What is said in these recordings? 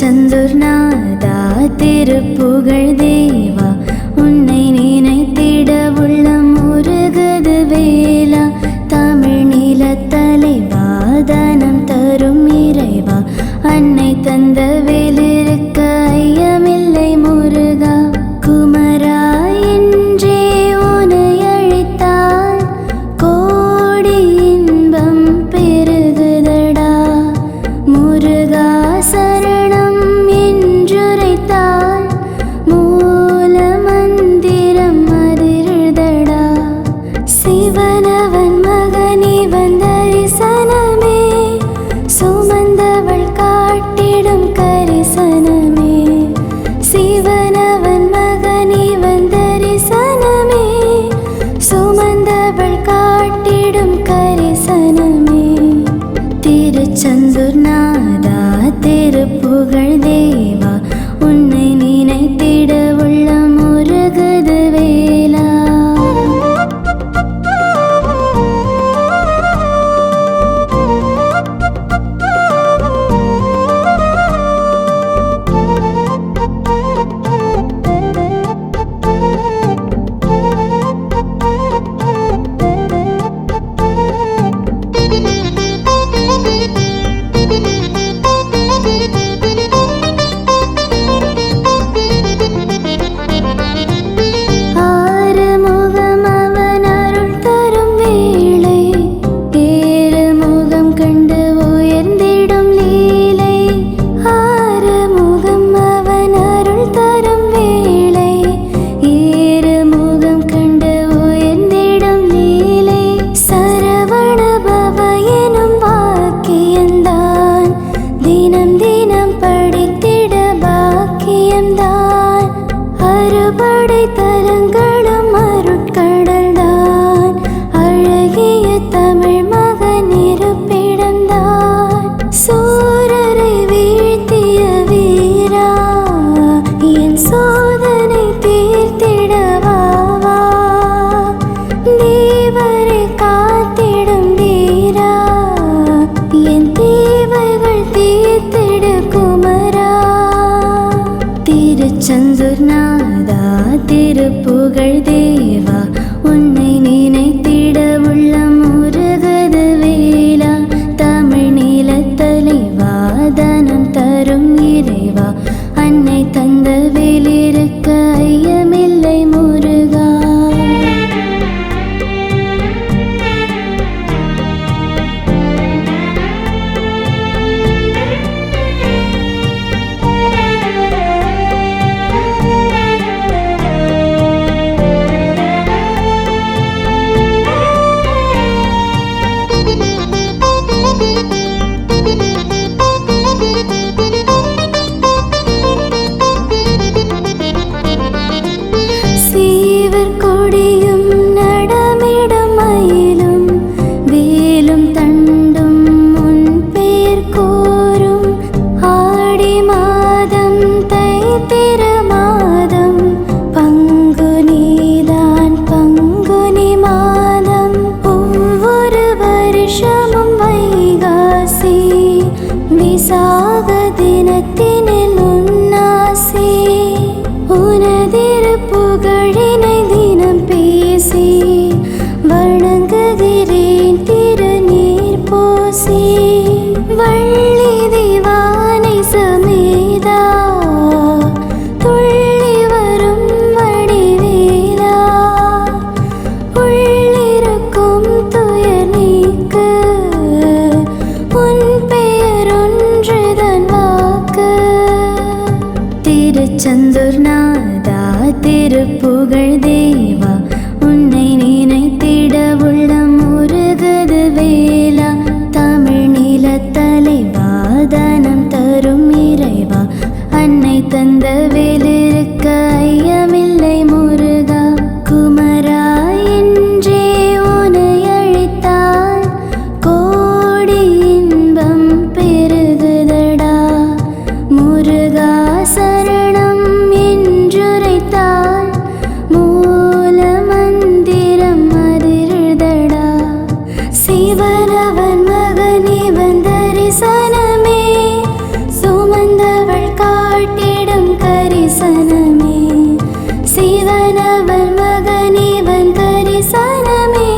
செந்தூர் நாதா திருப்புகழ் தேவா. புகழ்ந்தே மகள் புகழ் தேவா உன்னை நினைத்திட உள்ளம் முருகது வேலா தமிழ் நில தலைவா தனம் தரும் இறைவா அன்னை தந்த சிவனவன் மகனிவன் கரிசனமே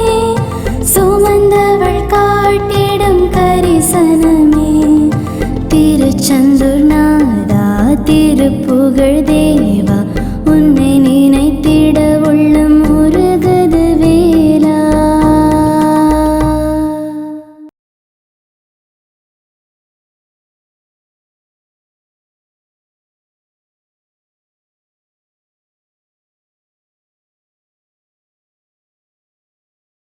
சுமந்தவள் காட்டிடும் கரிசனமே. திருச்செந்தூர் நாதா திருப்புகழ் தேவா.